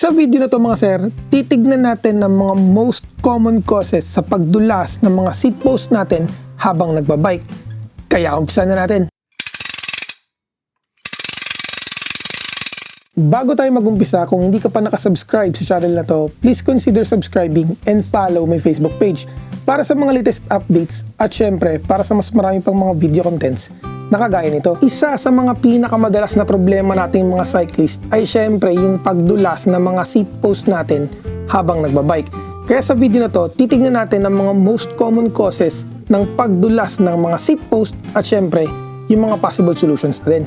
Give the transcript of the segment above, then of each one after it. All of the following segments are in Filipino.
Sa video na to mga sir, titignan natin ng mga most common causes sa pagdulas ng mga seat post natin habang nagbabike. Kaya umpisa na natin. Bago tayo magumpisa, kung hindi ka pa nakasubscribe sa channel na to, please consider subscribing and follow my Facebook page para sa mga latest updates at syempre para sa mas marami pang mga video contents na kagaya nito. Isa sa mga pinakamadalas na problema nating mga cyclist ay syempre yung pagdulas ng mga seat post natin habang nagbabike. Kaya sa video na to, titignan natin ang mga most common causes ng pagdulas ng mga seat post at syempre yung mga possible solutions na din.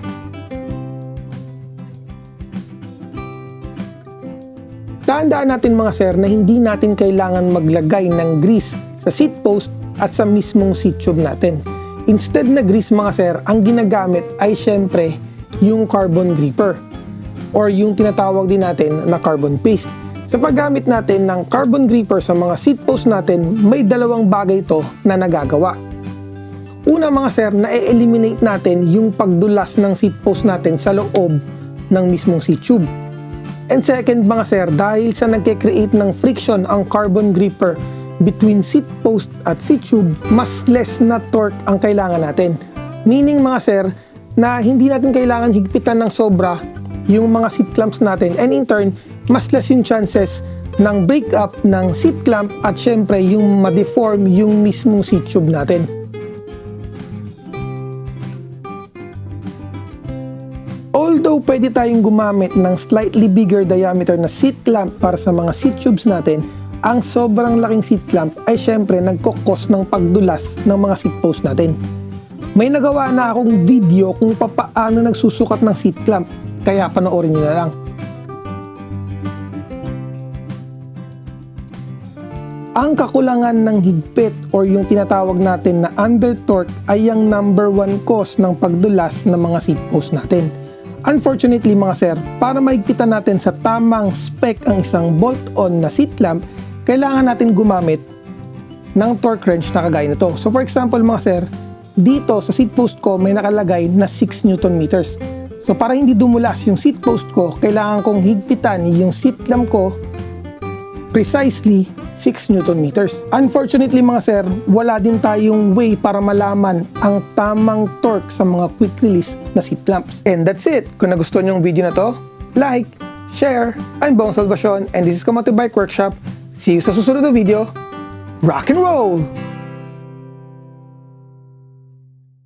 Tandaan natin mga sir na hindi natin kailangan maglagay ng grease sa seat post at sa mismong seat tube natin. Instead na grease mga sir, ang ginagamit ay syempre yung carbon gripper or yung tinatawag din natin na carbon paste. Sa paggamit natin ng carbon gripper sa mga seat post natin, may dalawang bagay ito na nagagawa. Una mga sir, na-eliminate natin yung pagdulas ng seat post natin sa loob ng mismong seat tube. And second mga sir, dahil sa nagke-create ng friction ang carbon gripper between seat post at seat tube, mas less na torque ang kailangan natin. Meaning mga sir, na hindi natin kailangan higpitan ng sobra yung mga seat clamps natin and in turn, mas less yung chances ng breakup ng seat clamp at syempre yung ma-deform yung mismong seat tube natin. Although pwede tayong gumamit ng slightly bigger diameter na seat clamp para sa mga seat tubes natin, ang sobrang laking seat clamp ay syempre nagkokos ng pagdulas ng mga seat post natin. May nagawa na akong video kung papaano nagsusukat ng seat clamp, kaya panoorin nyo na lang. Ang kakulangan ng higpit or yung tinatawag natin na under torque ay ang number one cause ng pagdulas ng mga seat post natin. Unfortunately mga sir, para maigpitan natin sa tamang spec ang isang bolt-on na seat clamp, kailangan natin gumamit ng torque wrench na kagaya nito. So for example mga sir, dito sa seat post ko may nakalagay na 6 Newton meters. So para hindi dumulas yung seat post ko, kailangan kong higpitan yung seat clamp ko precisely 6 Newton meters. Unfortunately mga sir, wala din tayong way para malaman ang tamang torque sa mga quick release na seat clamps. And that's it. Kung nagustuhan yung video na to, like, share. I'm Bong Salvacion and this is Kamote Bike Workshop. See you sa susunod na video. Rock and roll!